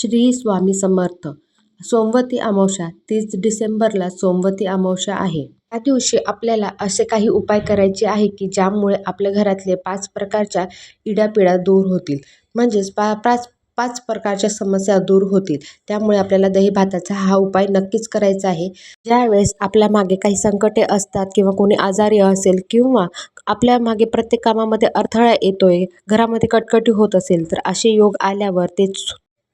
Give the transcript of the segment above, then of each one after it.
श्री स्वामी समर्थ. सोमवती अमावस्या तीस डिसेंबरला सोमवती अमावस्या आहे. त्या दिवशी आपल्याला असे काही उपाय करायचे आहे की ज्यामुळे आपल्या घरातले पाच प्रकारच्या इडापिडा दूर होतील. म्हणजेच पा पाच पाच प्रकारच्या समस्या दूर होतील. त्यामुळे आपल्याला दही भाताचा हा उपाय नक्कीच करायचा आहे. ज्यावेळेस आपल्या मागे काही संकटे असतात किंवा कोणी आजारी असेल किंवा आपल्या मागे प्रत्येक कामामध्ये अडथळा येतोय घरामध्ये कटकटी होत असेल तर असे योग आल्यावर ते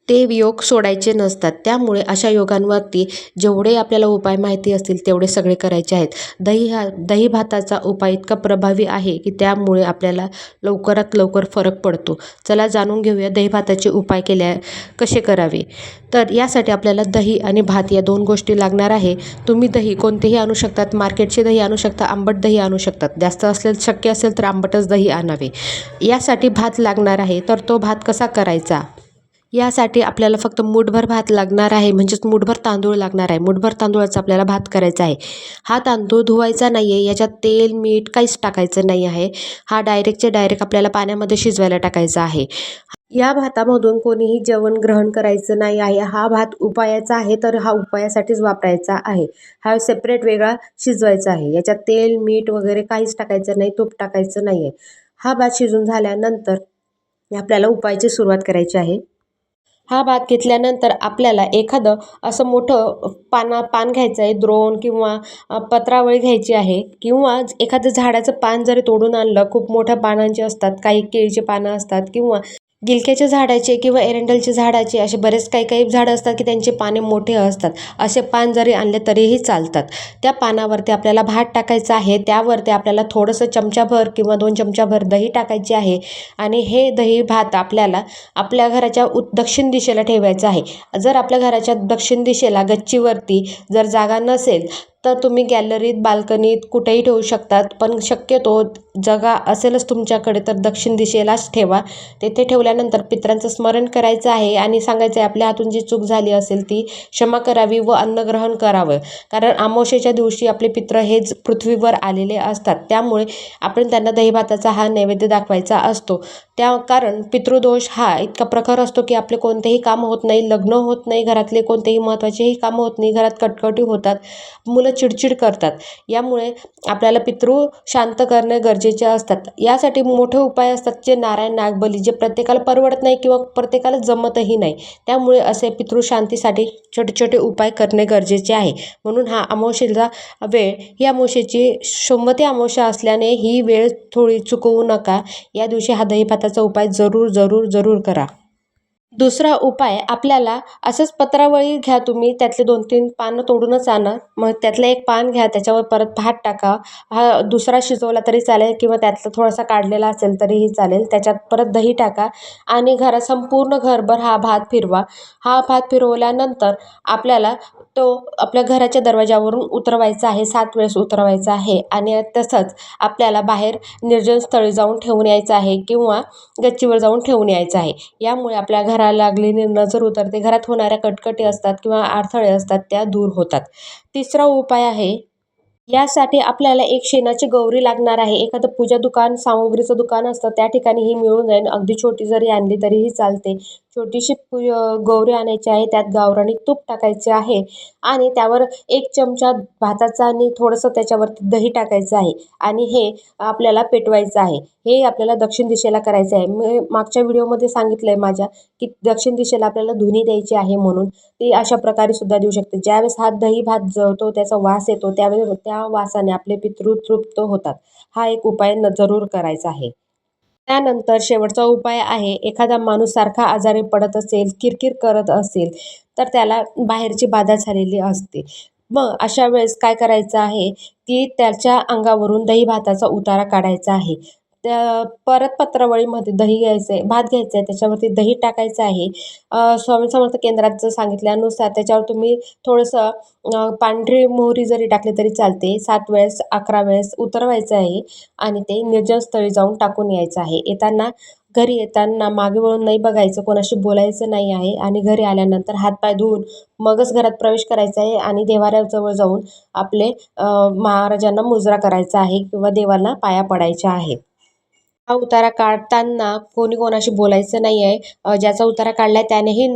ते योग सोडायचे नसतात. त्यामुळे अशा योगांवरती जेवढे आपल्याला उपाय माहिती असतील तेवढे सगळे करायचे आहेत. दही हा दही भाताचा उपाय इतका प्रभावी आहे की त्यामुळे आपल्याला लवकरात लवकर फरक पडतो. चला जाणून घेऊया दही भाताचे उपाय केल्या कसे करावे? तर यासाठी आपल्याला दही आणि भात या दोन गोष्टी लागणार आहे. तुम्ही दही कोणतेही आणू शकतात. मार्केटचे दही आणू शकता आंबट दही आणू शकतात. जास्त असेल शक्य असेल तर आंबटच दही आणावे. यासाठी भात लागणार आहे. तर तो भात कसा करायचा? यासाठी आपल्याला फक्त मूठभर भात लागणार आहे. म्हणजेच मूठभर तांदूळ लागणार आहे. मूठभर तांदूळाचा आपल्याला भात करायचा आहे. हा तांदूळ धुवायचा नाही आहे याच्यात तेल मीठ काहीच टाकायचं नाही आहे. हा डायरेक्टच्या डायरेक्ट आपल्याला पाण्यामध्ये शिजवायला टाकायचा आहे. या भातामधून कोणीही जेवण ग्रहण करायचं नाही आहे. हा भात उपायाचा आहे तर हा उपायासाठीच वापरायचा आहे. हा सेपरेट वेगळा शिजवायचा आहे. याच्यात तेल मीठ वगैरे काहीच टाकायचं नाही. तूप टाकायचं नाही आहे हा भात शिजून झाल्यानंतर आपल्याला उपायाची सुरुवात करायची आहे. हा भाग घेतल्यानंतर आपल्याला एखादं असं मोठं पाना पान घ्यायचं आहे द्रोण किंवा पत्रावळी घ्यायची आहे किंवा एखादं झाडाचं पान जरी तोडून आणलं खूप मोठ्या पानांचे असतात काही केळीचे पानं असतात किंवा गिलक्याच्या झाडाचे किंवा एरंडलच्या झाडाचे असे बरेच काही काही झाडं असतात की त्यांचे पाने मोठे असतात. असे पान जरी आणले तरीही चालतात. त्या पानावरती आपल्याला भात टाकायचा आहे. त्यावरती आपल्याला थोडंसं चमचाभर किंवा दोन चमचाभर दही टाकायचे आहे. आणि हे दही भात आपल्याला आपल्या घराच्या उ दक्षिण दिशेला ठेवायचं आहे. जर आपल्या घराच्या दक्षिण दिशेला गच्चीवरती जर जागा नसेल तर तुम्ही गॅलरीत बाल्कनीत कुठेही ठेवू शकतात. पण शक्यतो जगा असेलच तुमच्याकडे तर दक्षिण दिशेलाच ठेवा. तेथे ठेवल्यानंतर पित्रांचं स्मरण करायचं आहे आणि सांगायचं आहे आपल्या हातून जी चूक झाली असेल ती क्षमा करावी व अन्नग्रहण करावं. कारण अमावस्येच्या दिवशी आपले पित्र हेच पृथ्वीवर आलेले असतात. त्यामुळे आपण त्यांना दहीभाताचा हा नैवेद्य दाखवायचा असतो. त्या कारण पितृदोष हा इतका प्रखर असतो की आपले कोणतेही काम होत नाही लग्न होत नाही घरातले कोणतेही महत्त्वाचेही कामं होत नाही घरात कटकटी होतात. मुलं चिडचिड करतात. यामुळे आपल्याला पितृ शांत करणे गरजेचे असतात. यासाठी मोठे उपाय असतात जे नारायण नागबली जे प्रत्येकाला परवडत नाही किंवा प्रत्येकाला जमतही नाही. त्यामुळे असे पितृशांतीसाठी छोटे छोटे उपाय करणे गरजेचे आहे. म्हणून हा अमावशेचा वेळ ही अमावशेची सोमवती अमावस्या असल्याने ही वेळ थोडी चुकवू नका. या दिवशी हा दहीभाताचा उपाय जरूर जरूर जरूर करा. दुसरा उपाय आपल्याला असंच पत्रावळी घ्या तुम्ही त्यातले दोन तीन पानं तोडूनच आणा. मग त्यातलं एक पान घ्या त्याच्यावर परत भात टाका. हा दुसरा शिजवला तरी चालेल किंवा त्यातला थोडासा काढलेला असेल तरीही चालेल. त्याच्यात परत दही टाका आणि घरा संपूर्ण घरभर हा भात फिरवा. हा भात फिरवल्यानंतर आपल्याला तो आपल्या घराच्या दरवाजावरून उतरवायचा आहे सात वेळेस उतरवायचा आहे आणि तसंच आपल्याला बाहेर निर्जन स्थळी जाऊन ठेवून यायचं आहे किंवा गच्चीवर जाऊन ठेवून यायचं आहे. यामुळे आपल्या घरा लागली लागलेली नजर उतरते घरात होणाऱ्या कटकटी असतात किंवा अडथळे असतात त्या दूर होतात. तिसरा उपाय आहे यासाठी आपल्याला एक शेणाची गौरी लागणार आहे. एखादं पूजा दुकान सामुग्रीचं दुकान असतं त्या ठिकाणी ही मिळून जाईल. अगदी छोटी जरी आणली तरीही चालते. छोटीशी पु गौरी आणायची आहे त्यात गावरानी तूप टाकायचे आहे आणि त्यावर एक चमचा भाताचा आणि थोडंसं त्याच्यावरती दही टाकायचं आहे आणि हे आपल्याला पेटवायचं आहे. हे आपल्याला दक्षिण दिशेला करायचं आहे. मी मागच्या व्हिडिओमध्ये सांगितलं आहे माझ्या की दक्षिण दिशेला आपल्याला धुनी द्यायची आहे म्हणून ती अशा प्रकारे सुद्धा देऊ शकते. ज्यावेळेस हा दही भात जळतो त्याचा वास येतो त्यावेळेस त्या वासाने आपले पितृ तृप्त होतात. हा एक उपाय न जरूर करायचा आहे. त्यानंतर शेवटचा उपाय आहे एखादा माणूस सारखा आजारी पडत असेल किरकिर करत असेल तर त्याला बाहेरची बाधा झालेली असते. मग अशा वेळेस काय करायचं आहे? की त्याच्या अंगावरून दही भाताचा उतारा काढायचा आहे. त्या परत पत्रावळीमध्ये दही घ्यायचं आहे भात घ्यायचा आहे त्याच्यावरती दही टाकायचं आहे. स्वामी समर्थ केंद्रात जर सांगितल्यानुसार त्याच्यावर तुम्ही थोडंसं पांढरी मोहरी जरी टाकली तरी चालते. सात वेळेस अकरा वेळेस उतरवायचं आहे आणि ते निर्जनस्थळी जाऊन टाकून यायचं आहे. येताना घरी येताना मागे वळून नाही बघायचं कोणाशी बोलायचं नाही आहे आणि घरी आल्यानंतर हातपाय धुवून मगच घरात प्रवेश करायचा आहे आणि देवाऱ्याजवळ जाऊन आपले महाराजांना मुजरा करायचा आहे किंवा देवाला पाया पडायच्या आहे हा उतारा काढताना कोणी कोणाशी बोलायचं नाही आहे ज्याचा उतारा काढला आहे त्यानेही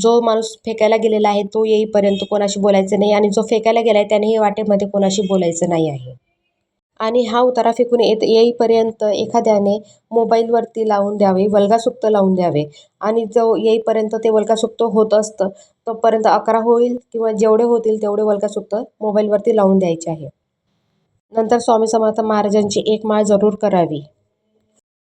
जो माणूस फेकायला गेलेला आहे तो येईपर्यंत कोणाशी बोलायचं नाही आणि जो फेकायला गेला आहे त्यानेही वाटेमध्ये कोणाशी बोलायचं नाही आहे. आणि हा उतारा फेकून येत येईपर्यंत एखाद्याने मोबाईलवरती लावून द्यावे वल्गासुक्त लावून द्यावे. आणि जो येईपर्यंत ते वल्गासुक्त होत असतं तोपर्यंत अकरा होईल किंवा जेवढे होतील तेवढे वल्गासुक्त मोबाईलवरती लावून द्यायचे आहे. नंतर स्वामी समर्थ महाराजांची एक माळ जरूर करावी.